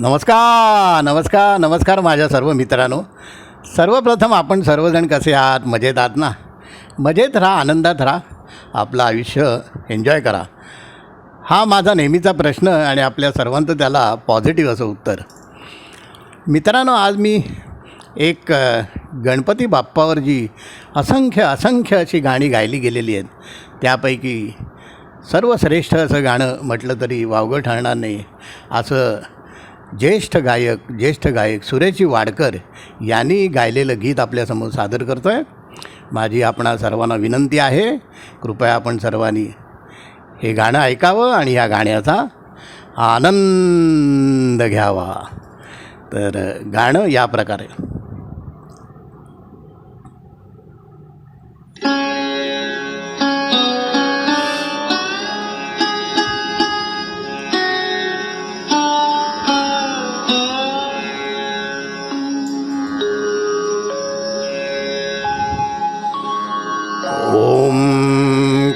नमस्कार नमस्कार नमस्कार माझ्या सर्व मित्रांनो. सर्वप्रथम आपण सर्वजण कसे आहात? मजेत आहात ना? मजेत राहा आनंदात राहा. आपलं आयुष्य एन्जॉय करा. हा माझा नेहमीचा प्रश्न आणि आपल्या सर्वांचं त्याला पॉझिटिव्ह असं उत्तर. मित्रांनो आज मी एक गणपती बाप्पावर जी असंख्य असंख्य अशी गाणी गायली गेलेली आहेत. त्यापैकी सर्वश्रेष्ठ असं गाणं म्हटलं तरी वावगं ठरणार नाही. असं ज्येष्ठ गायक ज्येष्ठ गायक सुरेशी वाडकर यांनी गायलेलं गीत आपल्यासमोर सादर करतो आहे माझी आपणा सर्वांना विनंती आहे. कृपया आपण सर्वांनी हे गाणं ऐकावं आणि या गाण्याचा आनंद घ्यावा. तर गाणं या प्रकारे.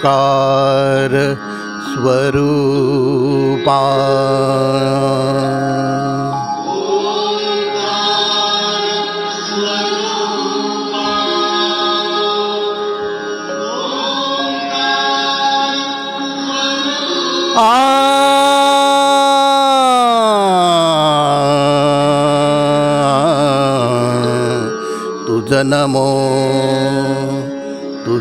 ओंकार स्वरूपा तुझ नमो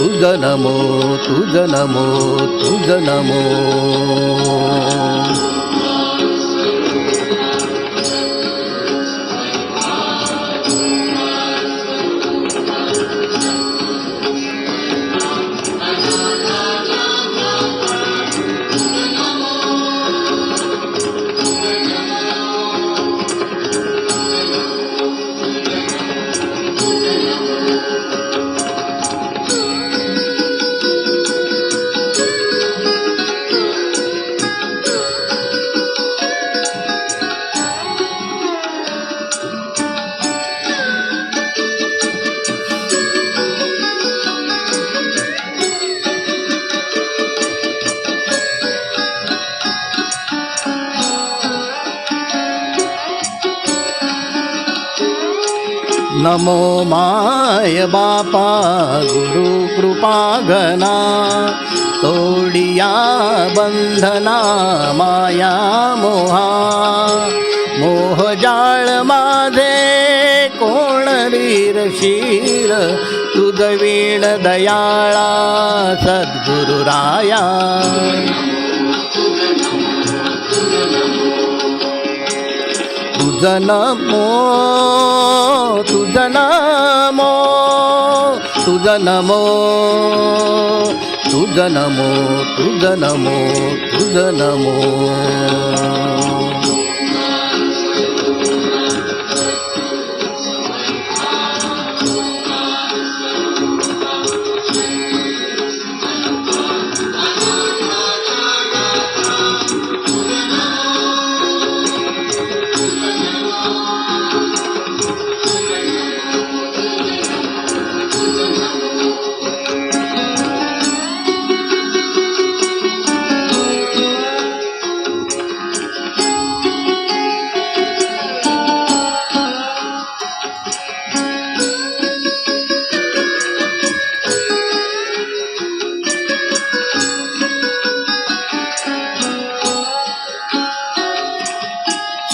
तुझ नमो तुझ नमो तुझ नमो नमो माय बापा गुरु कृपा घना तोडिया बंधना माया मोहा मोह जाळ माझे कोण वीरशीर तुझ वीण दयाळा सद्गुरु राया तुझ नमो तुझ नमो तुझ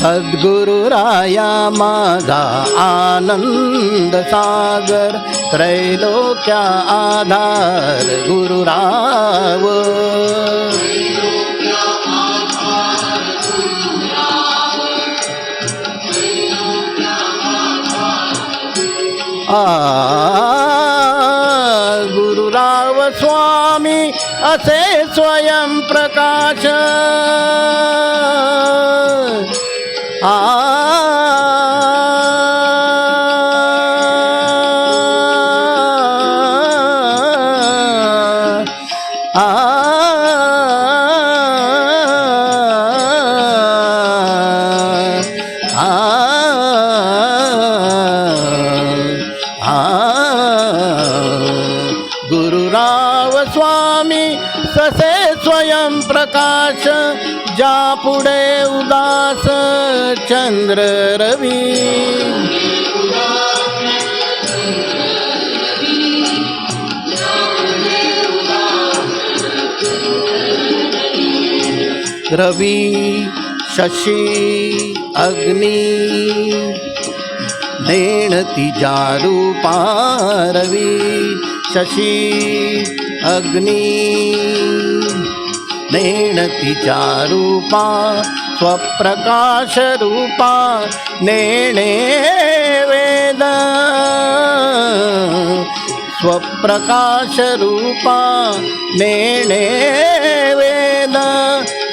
सद्गुरुराया माझा आनंद सागर त्रैलोक्या आधार गुरुराव. गुरुराव स्वामी असे स्वयंप्रकाश गुरुराव स्वामी ससे स्वयं प्रकाश ज्या पुढे उदास चंद्र रवी. रवी शशी अग्नी नेणती रूपा रवी शशी अग्नी। तिजा रूपा स्वप्रकाश रूपा नेणे वेद। स्वप्रकाश रूपा नेणे वेद।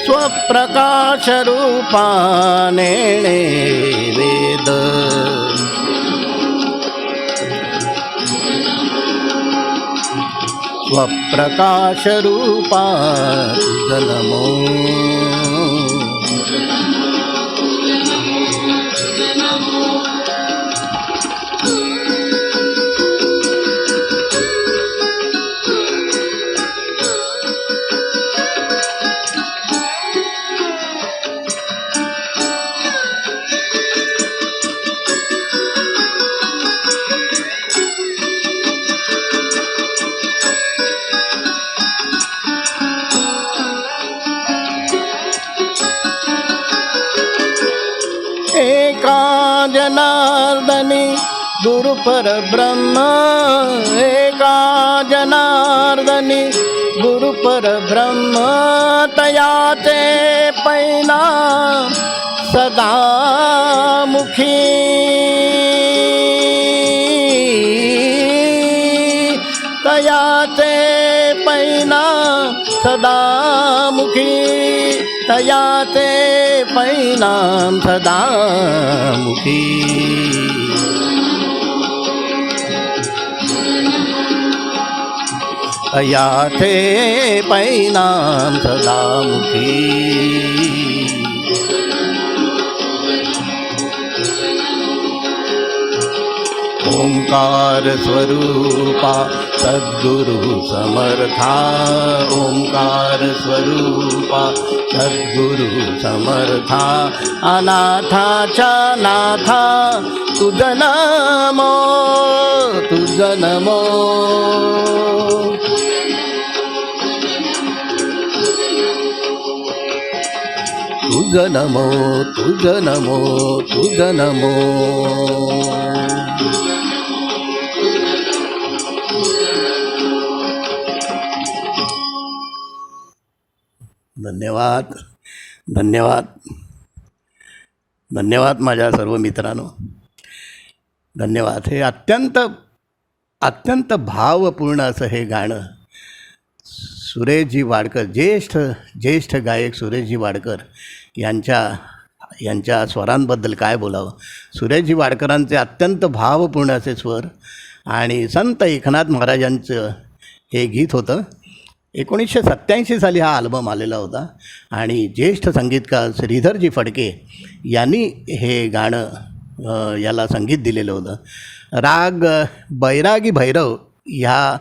स्वप्रकाश रूपा नेणे वेद। स्वप्रकाश रूपा गुरुपर ब्रह्म एकाजनार्दनि गुरुपर ब्रह्म, तया ते पैना। सदा मुखी। तया ते पैना, सदा मुखी। तया ते पैना, सदा मुखी। याथे पैनां सदा ओङ्कार स्वरूपा सद्गुरु समर्था। ॐकार अनाथा च नाथा तुजनमो तुजनमो। तुझ नमो तुझ नमो तुझ नमो. धन्यवाद धन्यवाद धन्यवाद माझ्या सर्व मित्रांनो. धन्यवाद. हे अत्यंत अत्यंत भावपूर्ण असं हे गाणं. सुरेशजी वाडकर ज्येष्ठ ज्येष्ठ गायक सुरेशजी वाडकर यांच्या यांच्या स्वरांबद्दल काय बोलावं? सुरेशजी वाडकरांचे अत्यंत भावपूर्ण असे स्वर आणि संत एकनाथ महाराजांचं हे गीत होतं. एकोणीसशे सत्त्याऐंशी साली हा अल्बम आलेला होता आणि ज्येष्ठ संगीतकार श्रीधरजी फडके यांनी हे गाणं याला संगीत दिलेलं होतं. राग बैरागी भैरव ह्या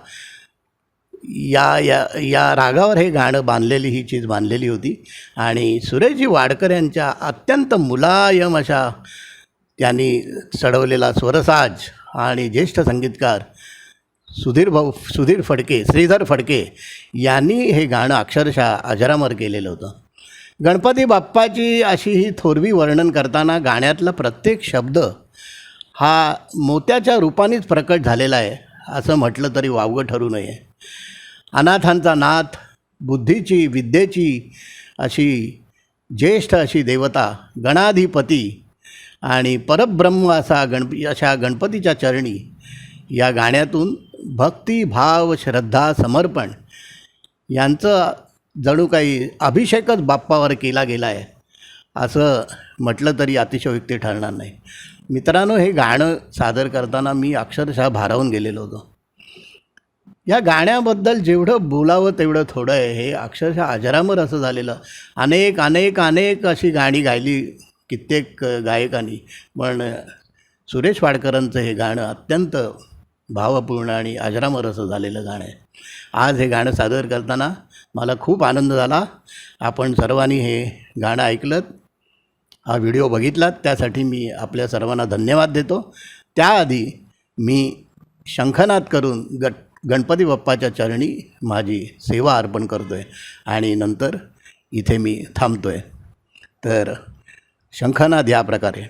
या या या रागावर हे गाणं बांधलेली ही चीज बांधलेली होती. आणि सुरेशजी वाडकर यांच्या अत्यंत मुलायम अशा त्यांनी चढवलेला स्वरसाज आणि ज्येष्ठ संगीतकार सुधीर भाऊ सुधीर फडके श्रीधर फडके यांनी हे गाणं अक्षरशः अजरामर केलेलं होतं. गणपती बाप्पाची अशी ही थोरवी वर्णन करताना गाण्यातला प्रत्येक शब्द हा मोत्याच्या रूपानेच प्रकट झालेला आहे असं म्हटलं तरी वावगं ठरू नये. अनाथांचा नाथ बुद्धीची विद्येची अशी ज्येष्ठ अशी देवता गणाधिपती आणि परब्रह्म असा गणप अशा गणपतीच्या चरणी या गाण्यातून भक्ती भाव श्रद्धा समर्पण यांचं जणू काही अभिषेकच बाप्पावर केला गेला आहे असं म्हटलं तरी अतिशयोक्ती ठरणार नाही. मित्रांनो हे गाणं सादर करताना मी अक्षरशः भारावून गेलेलो होतो. या गाण्याबद्दल जेवढं बोलावं तेवढं थोडं आहे. हे अक्षरशः अजरामर असं झालेलं. अनेक अनेक अनेक अशी गाणी गायली कित्येक गायकांनी. पण सुरेश वाडकरांचं हे गाणं अत्यंत भावपूर्ण आणि अजरामर असं झालेलं गाणं आहे. आज हे गाणं सादर करताना मला खूप आनंद झाला. आपण सर्वांनी हे गाणं ऐकलं हा व्हिडिओ बघितलात. त्यासाठी मी आपल्या सर्वांना धन्यवाद देतो. त्याआधी मी शंखनाद करून गट गणपती बाप्पाच्या चरणी माझी सेवा अर्पण करतो आहे आणि नंतर इथे मी थांबतो आहे तर शंखनाद या प्रकारे.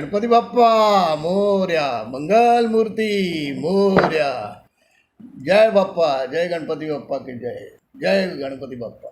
गणपती बाप्पा मोर्या मंगलमूर्ती मोर्या. जय बाप्पा जय गणपती बाप्पा की जय. जय गणपती बाप्पा.